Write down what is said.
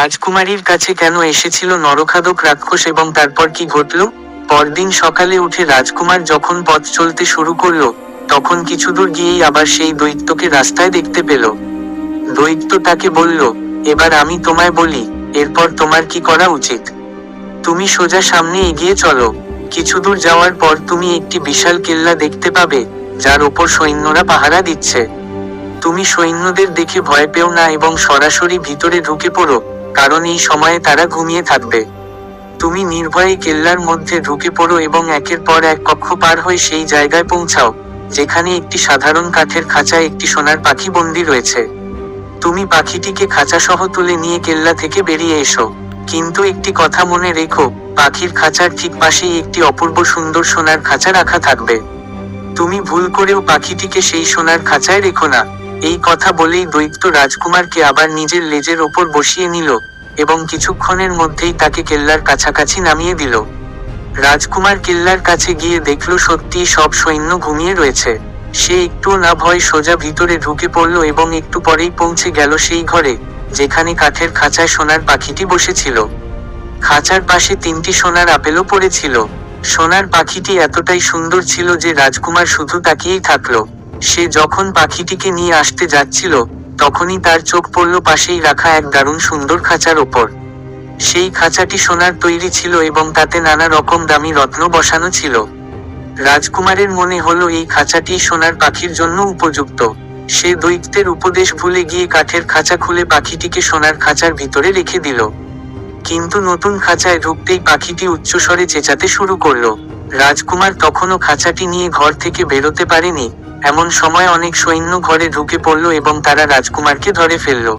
রাজকুমারীর কাছে কেন এসেছিল নরখাদক রাক্ষস এবং তারপর কি ঘটল? পরদিন সকালে উঠে রাজকুমার যখন পথ চলতে শুরু করল, তখন কিছু দূর গিয়েই আবার সেই দৈত্যকে রাস্তায় দেখতে পেল। দৈত্য তাকে বলল, এবার আমি তোমায় বলি, এরপর তোমার কি করা উচিত? তুমি সোজা সামনে এগিয়ে চলো। কিছু দূর যাওয়ার পর তুমি একটি বিশাল কেল্লা দেখতে পাবে, যার ওপর সৈন্যরা পাহারা দিচ্ছে। তুমি সৈন্যদের দেখে ভয় পেও না এবং সরাসরি ভিতরে ঢুকে পড়ো, কারণ এই সময়ে তারা ঘুমিয়ে থাকবে। তুমি নির্ভয়ে কেল্লার মধ্যে ঢুকে পড়ো এবং একের পর এক কক্ষ পার হয়ে সেই জায়গায় পৌঁছাও, যেখানে একটি সাধারণ কাঠের খাঁচায় একটি সোনার পাখি বন্দি রয়েছে। তুমি পাখিটিকে খাঁচাসহ তুলে নিয়ে কেল্লা থেকে বেরিয়ে এসো। কিন্তু একটি কথা মনে রেখো, পাখির খাঁচার ঠিক পাশেই একটি অপূর্ব সুন্দর সোনার খাঁচা রাখা থাকবে। তুমি ভুল করেও পাখিটিকে সেই সোনার খাঁচায় রেখো না। এই কথা বলেই দৈত্য রাজকুমারকে আবার নিজের লেজের ওপর বসিয়ে নিল এবং কিছুক্ষণের মধ্যেই তাকে কেল্লার কাছাকাছি নামিয়ে দিল। রাজকুমার কেল্লার কাছে গিয়ে দেখল সত্যিই সব সৈন্য ঘুমিয়ে রয়েছে। সে একটুও না ভয় সোজা ভিতরে ঢুকে পড়ল এবং একটু পরেই পৌঁছে গেল সেই ঘরে, যেখানে কাঠের খাঁচায় সোনার পাখিটি বসেছিল। খাঁচার পাশে তিনটি সোনার আপেলও পড়েছিল। সোনার পাখিটি এতটাই সুন্দর ছিল যে রাজকুমার শুধু তাকিয়েই থাকল। সে যখন পাখিটিকে নিয়ে আসতে যাচ্ছিল, তখনই তার চোখ পড়ল পাশেই রাখা এক দারুণ সুন্দর খাঁচার ওপর। সেই খাঁচাটি সোনার তৈরি ছিল এবং তাতে নানা রকম দামি রত্ন বসানো ছিল। রাজকুমারের মনে হলো এই খাঁচাটি সোনার পাখির জন্য উপযুক্ত। সে দৈত্যের উপদেশ ভুলে গিয়ে কাঠের খাঁচা খুলে পাখিটিকে সোনার খাঁচার ভিতরে রেখে দিল। কিন্তু নতুন খাঁচায় ঢুকতেই পাখিটি উচ্চস্বরে চেঁচাতে শুরু করল। রাজকুমার তখনও খাঁচাটি নিয়ে ঘর থেকে বেরোতে পারেনি। এমন সময় অনেক সৈন্য ঘরে ঢুকে পড়ল এবং তারা রাজকুমারকে ধরে ফেলল।